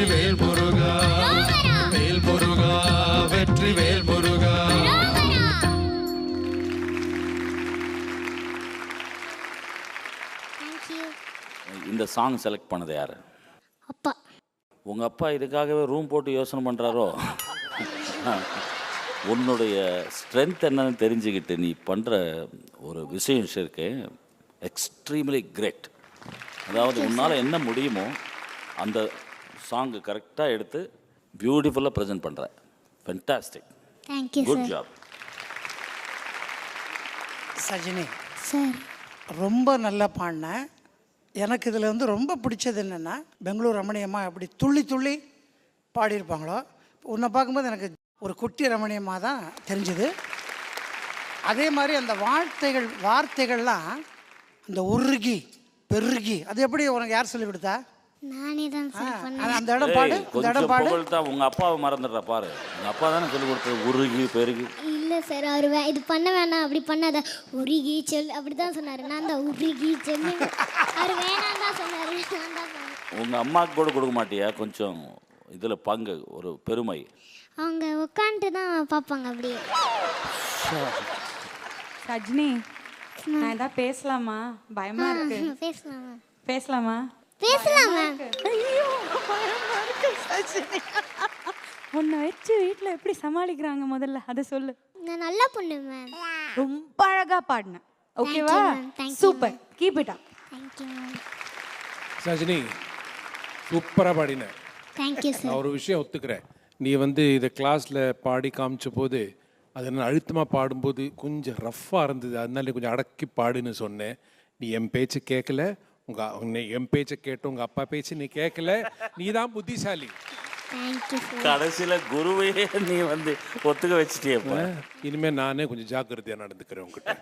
வெற்றி வேல் முருகா. வேல் முருகா வெற்றி வேல் முருகா. இந்த சாங் செலக்ட் பண்ணது யாரு? அப்பா. உங்க அப்பா இதுக்காகவே ரூம் போட்டு யோசனை பண்றாரோ? உன்னுடைய ஸ்ட்ரென்த் என்னன்னு தெரிஞ்சுக்கிட்டு நீ பண்ற ஒரு விஷயம் இருக்கு. எக்ஸ்ட்ரீம்லி கிரேட் அதாவது உன்னால என்ன முடியுமோ அந்த சாங்கு கரெக்டாக எடுத்து பியூட்டிஃபுல்லாக ப்ரெசென்ட் பண்ற fantastic thank you good job Sajini sir ரொம்ப நல்லா பாடினேன். எனக்கு இதில் வந்து ரொம்ப பிடிச்சது என்னென்னா பெங்களூர் ரமணியம்மா எப்படி துள்ளி துள்ளி பாடியிருப்பாங்களோ உன்னை பார்க்கும்போது எனக்கு ஒரு குட்டி ரமணியம்மா தான் தெரிஞ்சுது. அதே மாதிரி அந்த வார்த்தைகள் வார்த்தைகள்லாம் அந்த உருகி பெருகி அது எப்படி உனக்கு யார் சொல்லி கொடுத்தா? நானே தான் சார் பண்ணேன். அது அந்த இடம் பாடு கொஞ்சம் இடம் பாடு. புகழ்த்தா உங்க அப்பாவை மறந்துடுற பாரு. உங்க அப்பா தானே சொல்லி கொடுத்தது உருகி பெருகி. இல்லை சார் அவர் வே இது பண்ண வேணாம் அப்படி பண்ணாத. உருகி சொல் அப்படி தான் சொன்னார். நான் தான் உருகி சொல்லு அவர் வேணாம் தான் சொன்னார். நான் தான் பண்ணேன் உங்க அம்மாவுக்கு கூட கொடுக்க மாட்டியா? கொஞ்சம் இதுல பங்கு ஒரு பெருமை. அவங்க உட்காந்துட்டு தான் பார்ப்பாங்க அப்படியே. சஜ்னி நான் ஏதாவது பேசலாமா? பயமா இருக்கு. பேசலாமா? பேசலாமா? பேசலாமா? ஐயோ உன்னை வச்சு வீட்டில் எப்படி சமாளிக்கிறாங்க முதல்ல? அதை சொல்லு. நான் நல்ல பொண்ணு மேம் ரொம்ப அழகா பாடினேன். ஓகேவா? Super. Keep it up Sajini சூப்பராக பாடின தேங்க்யூ நான் சார் ஒரு விஷயம் ஒத்துக்கிறேன். நீ வந்து இதை கிளாஸில் பாடி காமிச்ச போது அதை நான் அழுத்தமாக பாடும்போது கொஞ்சம் ரஃப்பாக இருந்தது. அதனால கொஞ்சம் அடக்கி பாடுன்னு சொன்னேன். நீ என் பேச்சு கேட்கல உங்கள் என் பேச்சை கேட்டு உங்கள் அப்பா பேச்சு நீ கேட்கல. நீ தான் புத்திசாலி கடைசியில குருவையே நீ வந்து ஒத்துக்க வச்சிட்டியப்பா. இனிமேல் நானே கொஞ்சம் ஜாக்கிரதையாக நடந்துக்கிறேன் உங்ககிட்ட